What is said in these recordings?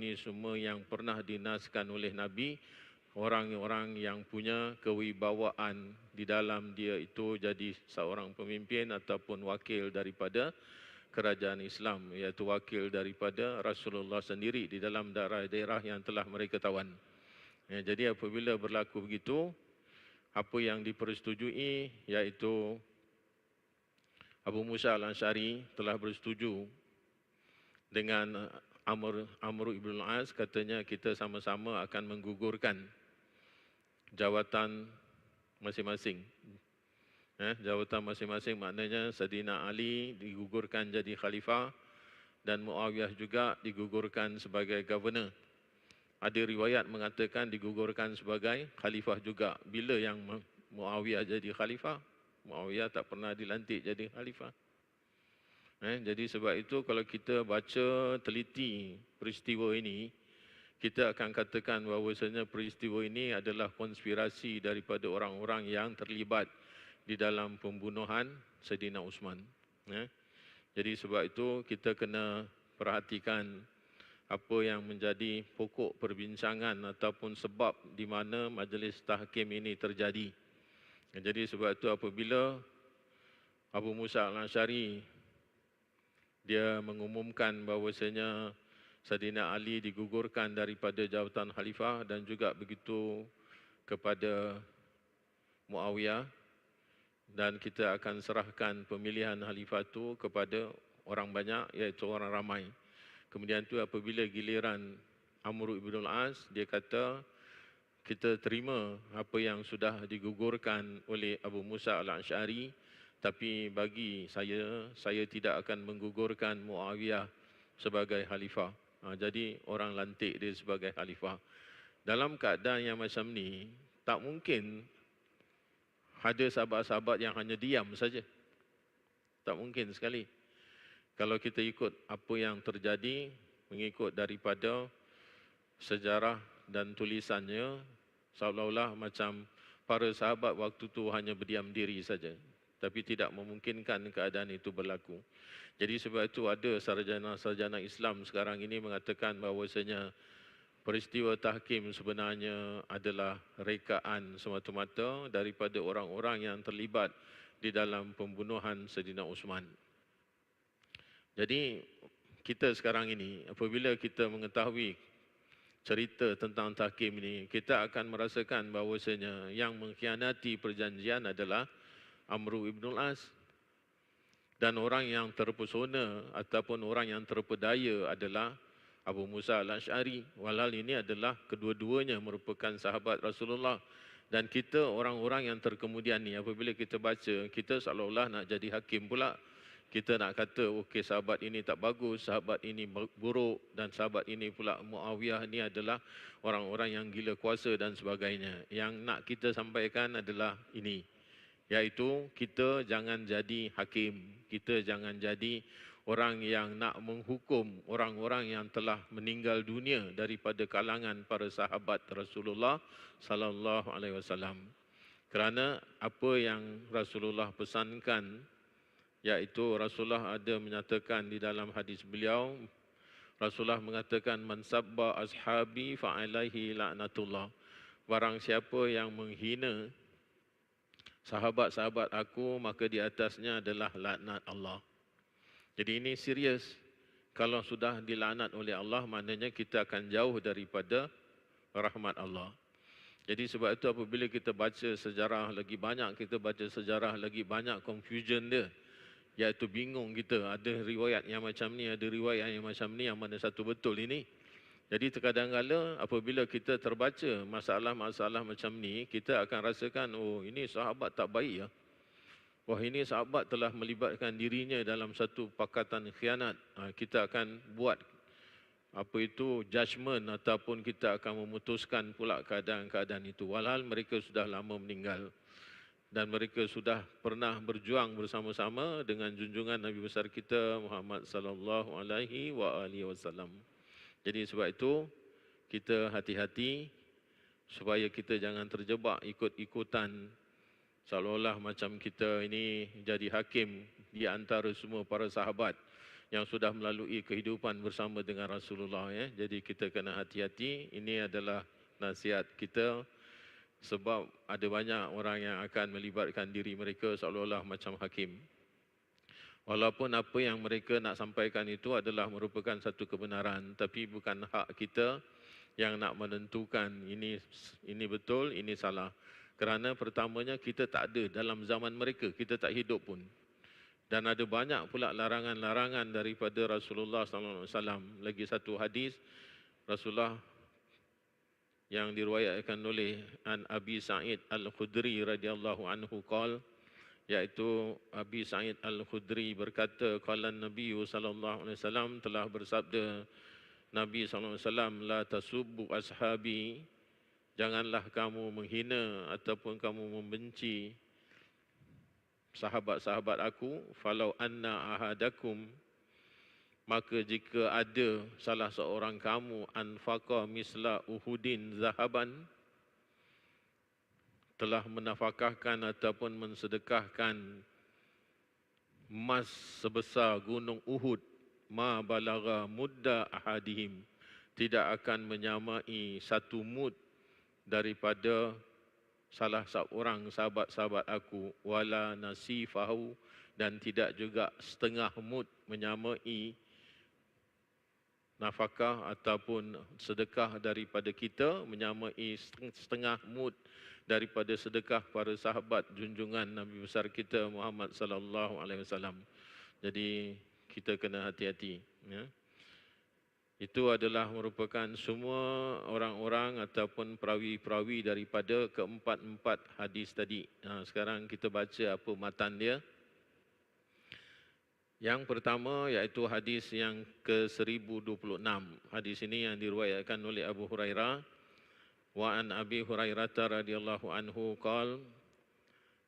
ni semua yang pernah dinaskan oleh Nabi orang-orang yang punya kewibawaan di dalam dia itu jadi seorang pemimpin ataupun wakil daripada kerajaan Islam iaitu wakil daripada Rasulullah sendiri di dalam daerah-daerah yang telah mereka tawan. Ya, jadi apabila berlaku begitu, apa yang dipersetujui iaitu Abu Musa al-Ansari telah bersetuju dengan Amr, Amr ibn al-As katanya kita sama-sama akan menggugurkan jawatan masing-masing. Eh, jawatan masing-masing maknanya Sadina Ali digugurkan jadi khalifah dan Muawiyah juga digugurkan sebagai governor. Ada riwayat mengatakan digugurkan sebagai khalifah juga. Bila yang Muawiyah jadi khalifah? Muawiyah tak pernah dilantik jadi khalifah. Eh, jadi sebab itu kalau kita baca teliti peristiwa ini, kita akan katakan bahawasanya peristiwa ini adalah konspirasi daripada orang-orang yang terlibat di dalam pembunuhan Saidina Usman. Ya. Jadi sebab itu kita kena perhatikan apa yang menjadi pokok perbincangan ataupun sebab di mana majlis tahkim ini terjadi. Jadi sebab itu apabila Abu Musa al-Ashari dia mengumumkan bahawasanya Saidina Ali digugurkan daripada jawatan khalifah dan juga begitu kepada Muawiyah dan kita akan serahkan pemilihan khalifah itu kepada orang banyak iaitu orang ramai. Kemudian tu apabila giliran Amr ibn al-As dia kata kita terima apa yang sudah digugurkan oleh Abu Musa al-Ash'ari tapi bagi saya saya tidak akan menggugurkan Muawiyah sebagai khalifah. Ha, jadi orang lantik dia sebagai khalifah. Dalam keadaan yang macam ni, tak mungkin ada sahabat-sahabat yang hanya diam saja. Tak mungkin sekali. Kalau kita ikut apa yang terjadi, mengikut daripada sejarah dan tulisannya, seolah-olah macam para sahabat waktu itu hanya berdiam diri saja. Tapi tidak memungkinkan keadaan itu berlaku. Jadi sebab itu ada sarjana-sarjana Islam sekarang ini mengatakan bahawasanya peristiwa tahkim sebenarnya adalah rekaan semata-mata daripada orang-orang yang terlibat di dalam pembunuhan Sedina Usman. Jadi kita sekarang ini apabila kita mengetahui cerita tentang tahkim ini, kita akan merasakan bahawasanya yang mengkhianati perjanjian adalah Amru ibn al-As dan orang yang terpesona ataupun orang yang terpedaya adalah Abu Musa al-Ash'ari. Walhal ini adalah kedua-duanya merupakan sahabat Rasulullah. Dan kita orang-orang yang terkemudian ni apabila kita baca, kita seolah-olah nak jadi hakim pula. Kita nak kata, okey sahabat ini tak bagus, sahabat ini buruk dan sahabat ini pula Muawiyah ni adalah orang-orang yang gila kuasa dan sebagainya. Yang nak kita sampaikan adalah ini iaitu kita jangan jadi hakim, kita jangan jadi orang yang nak menghukum orang-orang yang telah meninggal dunia daripada kalangan para sahabat Rasulullah sallallahu alaihi wasallam. Kerana apa yang Rasulullah pesankan iaitu Rasulullah ada menyatakan di dalam hadis beliau Rasulullah mengatakan man sabba ashabi fa alaihi la'natullah. Barang siapa yang menghina sahabat-sahabat aku maka di atasnya adalah laknat Allah. Jadi ini serius. Kalau sudah dilaknat oleh Allah maknanya kita akan jauh daripada rahmat Allah. Jadi sebab itu apabila kita baca sejarah lagi banyak, kita baca sejarah lagi banyak confusion dia. Iaitu bingung kita, ada riwayat yang macam ni, ada riwayat yang macam ni, yang mana satu betul ini. Jadi terkadang kala apabila kita terbaca masalah-masalah macam ni, kita akan rasakan, oh ini sahabat tak baik ya. Wah ini sahabat telah melibatkan dirinya dalam satu pakatan khianat. Ha, kita akan buat apa itu judgement ataupun kita akan memutuskan pula keadaan-keadaan itu. Walhal mereka sudah lama meninggal dan mereka sudah pernah berjuang bersama-sama dengan junjungan Nabi besar kita Muhammad sallallahu alaihi wasallam. Jadi sebab itu kita hati-hati supaya kita jangan terjebak ikut-ikutan seolah-olah macam kita ini jadi hakim di antara semua para sahabat. yang sudah melalui kehidupan bersama dengan Rasulullah ya. Jadi kita kena hati-hati. Ini adalah nasihat kita sebab ada banyak orang yang akan melibatkan diri mereka seolah-olah macam hakim. Walaupun apa yang mereka nak sampaikan itu adalah merupakan satu kebenaran tapi bukan hak kita yang nak menentukan ini ini betul, ini salah. Kerana pertamanya kita tak ada dalam zaman mereka, kita tak hidup pun. Dan ada banyak pula larangan-larangan daripada Rasulullah sallallahu alaihi wasallam. Lagi satu hadis Rasulullah yang diriwayatkan oleh An Abi Sa'id Al-Khudri radhiyallahu anhu qol yaitu Abi Sa'id Al-Khudri berkata qala Nabi sallallahu alaihi wasallam telah bersabda Nabi sallallahu alaihi wasallam la tasubbu ashabi janganlah kamu menghina ataupun kamu membenci sahabat-sahabat aku falau anna ahadakum maka jika ada salah seorang kamu anfaqa misla uhudin zahaban telah menafkahkan ataupun mensedekahkan emas sebesar gunung Uhud ma balagha mudda ahadihim tidak akan menyamai satu mud daripada salah seorang sahabat-sahabat aku wala nasifahu dan tidak juga setengah mud menyamai nafkah ataupun sedekah daripada kita menyamai setengah mud daripada sedekah para sahabat junjungan Nabi besar kita Muhammad sallallahu alaihi wasallam. Jadi kita kena hati-hati ya. Itu adalah merupakan semua orang-orang ataupun perawi-perawi daripada keempat-empat hadis tadi. Nah, sekarang kita baca apa matan dia. Yang pertama iaitu hadis yang ke-1026. Hadis ini yang diriwayatkan oleh Abu Hurairah. Wa an Abi Hurairah radhiyallahu anhu qol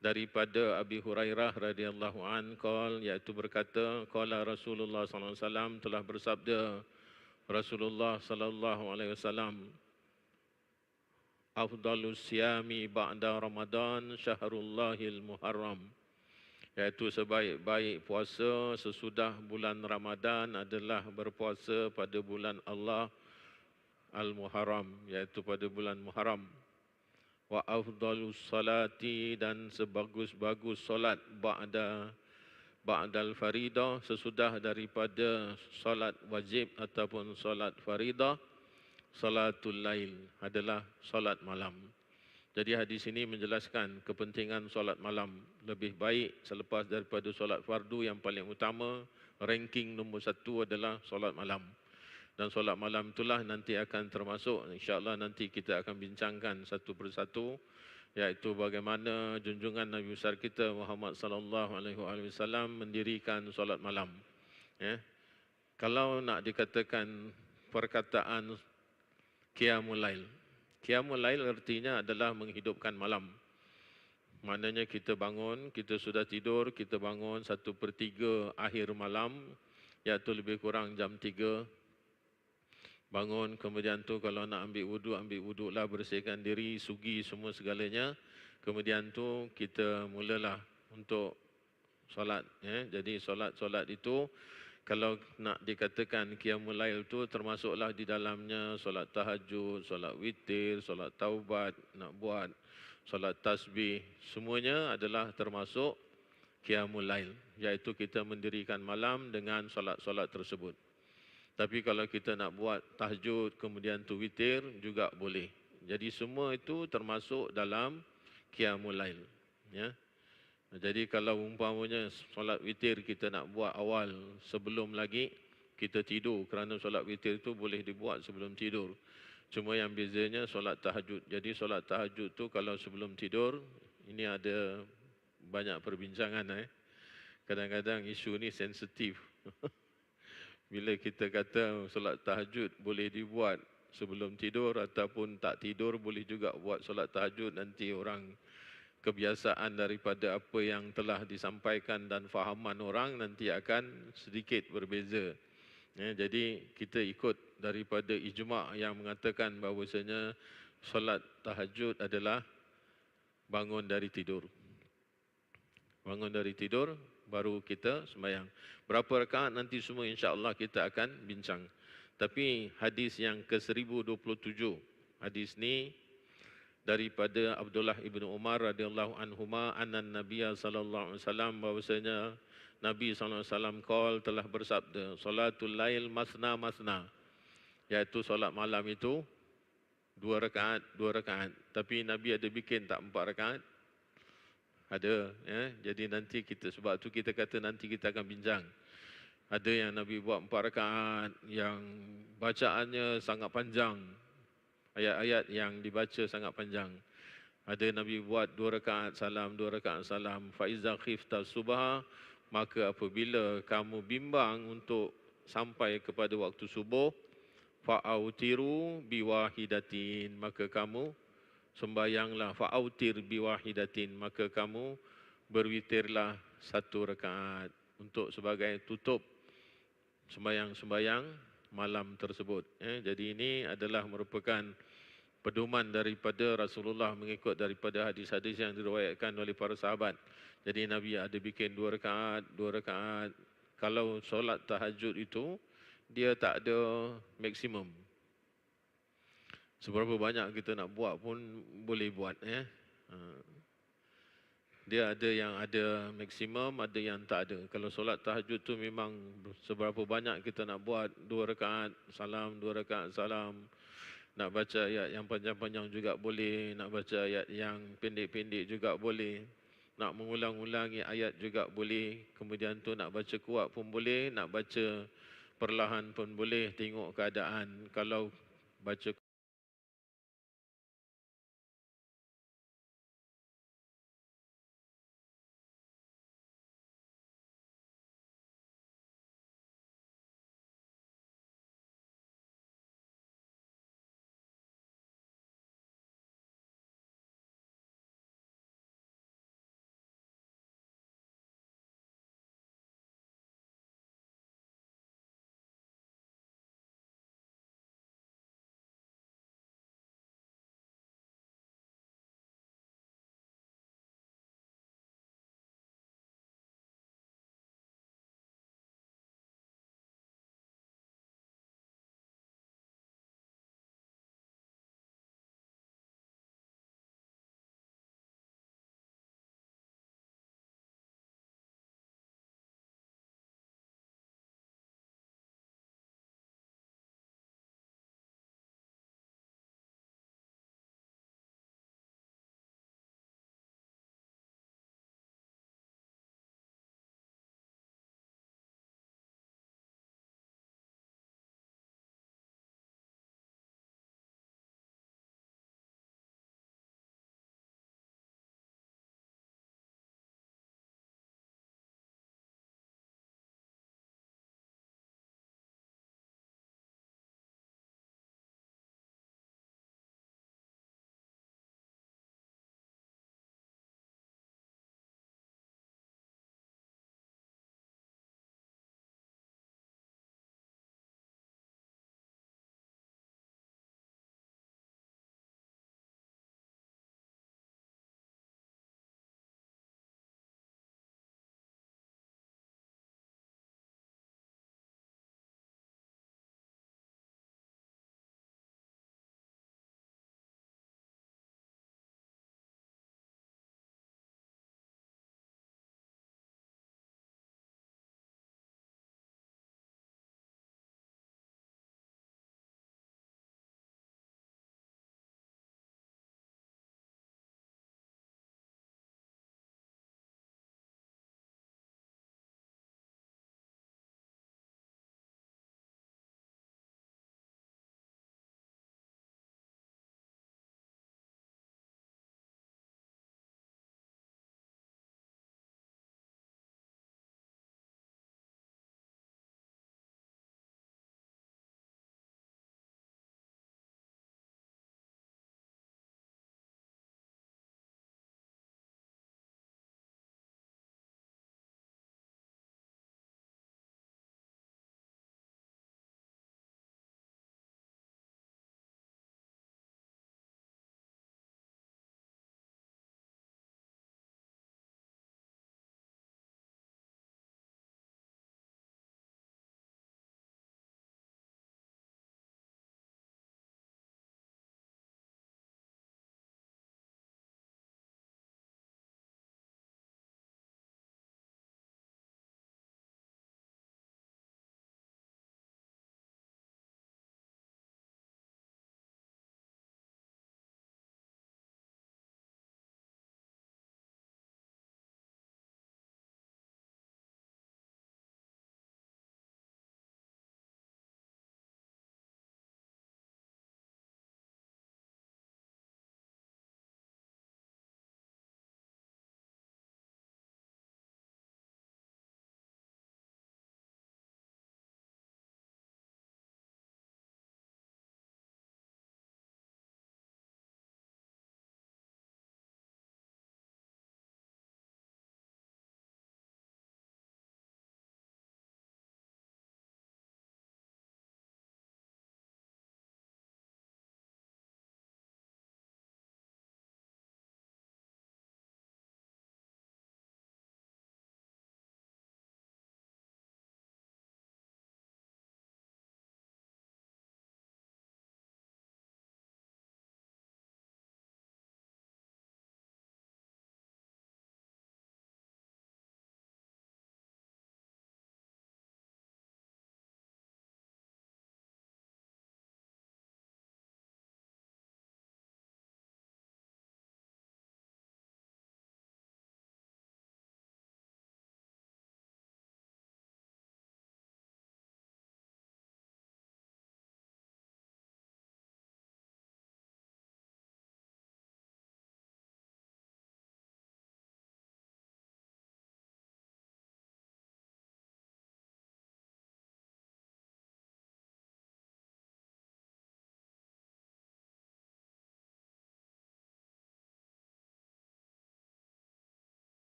daripada Abi Hurairah radhiyallahu an qol iaitu berkata qala Rasulullah sallallahu alaihi wasallam telah bersabda Rasulullah sallallahu alaihi wasallam Afdalus siyami ba'da Ramadan syahrul-lahil muharram iaitu sebaik-baik puasa sesudah bulan Ramadan adalah berpuasa pada bulan Allah Al-Muharram iaitu pada bulan Muharram wa afdalus salati dan sebagus-bagus solat ba'da ba'dal faridah sesudah daripada solat wajib ataupun solat faridah salatul lail adalah solat malam jadi hadis ini menjelaskan kepentingan solat malam lebih baik selepas daripada solat fardu yang paling utama, ranking nombor satu adalah solat malam. Dan solat malam itulah nanti akan termasuk, insyaAllah nanti kita akan bincangkan satu persatu, iaitu bagaimana junjungan Nabi besar kita Muhammad sallallahu alaihi wasallam mendirikan solat malam. Ya. Kalau nak dikatakan perkataan qiyamul lail, Qiyamul Lail artinya adalah menghidupkan malam. Maknanya kita bangun, kita sudah tidur, kita bangun satu per tiga akhir malam, iaitu lebih kurang jam tiga. Bangun, kemudian tu kalau nak ambil wuduk, ambil wuduk lah, bersihkan diri, sugi semua segalanya. Kemudian tu kita mulalah untuk solat. Ya. Jadi solat-solat itu kalau nak dikatakan qiyamul lail tu termasuklah di dalamnya solat tahajud, solat witir, solat taubat, nak buat solat tasbih, semuanya adalah termasuk qiyamul lail, iaitu kita mendirikan malam dengan solat-solat tersebut. Tapi kalau kita nak buat tahajud kemudian tu witir juga boleh. Jadi semua itu termasuk dalam qiyamul lail, ya. Jadi kalau umpamanya solat witir kita nak buat awal sebelum lagi kita tidur kerana solat witir itu boleh dibuat sebelum tidur. Cuma yang bezanya solat tahajud. Jadi solat tahajud tu kalau sebelum tidur ini ada banyak perbincangan eh. Kadang-kadang isu ni sensitif. Bila kita kata solat tahajud boleh dibuat sebelum tidur ataupun tak tidur boleh juga buat solat tahajud nanti orang kebiasaan daripada apa yang telah disampaikan dan fahaman orang nanti akan sedikit berbeza. Ya, jadi kita ikut daripada ijma' yang mengatakan bahawasanya solat tahajud adalah bangun dari tidur. Bangun dari tidur baru kita sembahyang. Berapa rakaat nanti semua insya-Allah kita akan bincang. Tapi hadis yang ke-1027, hadis ni daripada Abdullah ibnu Umar radhiyallahu anhuma annan Nabiya sallallahu alaihi wasallam bahwasanya Nabi sallallahu alaihi wasallam call telah bersabda salatul lail masna masna iaitu solat malam itu dua rakaat dua rakaat tapi Nabi ada bikin tak empat rakaat ada ya jadi nanti kita sebab tu kita kata nanti kita akan bincang ada yang Nabi buat empat rakaat yang bacaannya sangat panjang ayat-ayat yang dibaca sangat panjang. Ada Nabi buat dua rakaat salam, dua rakaat salam. Faiza khifta subha, maka apabila kamu bimbang untuk sampai kepada waktu subuh, fa'autiru biwahidatin, maka kamu sembayanglah fa'autir biwahidatin, maka kamu berwitirlah satu rakaat untuk sebagai tutup sembayang-sembayang malam tersebut. Eh, jadi ini adalah merupakan pedoman daripada Rasulullah mengikut daripada hadis-hadis yang diriwayatkan oleh para sahabat. Jadi Nabi ada bikin dua rakaat, dua rakaat. Kalau solat tahajud itu, dia tak ada maksimum. Seberapa banyak kita nak buat pun boleh buat. Eh? Ha. Dia ada yang ada maksimum, ada yang tak ada. Kalau solat tahajud tu memang seberapa banyak kita nak buat. Dua rakaat, salam, dua rakaat, salam nak baca ayat yang panjang-panjang juga boleh, nak baca ayat yang pendek-pendek juga boleh, nak mengulang-ulangi ayat juga boleh, kemudian tu nak baca kuat pun boleh, nak baca perlahan pun boleh, tengok keadaan. Kalau baca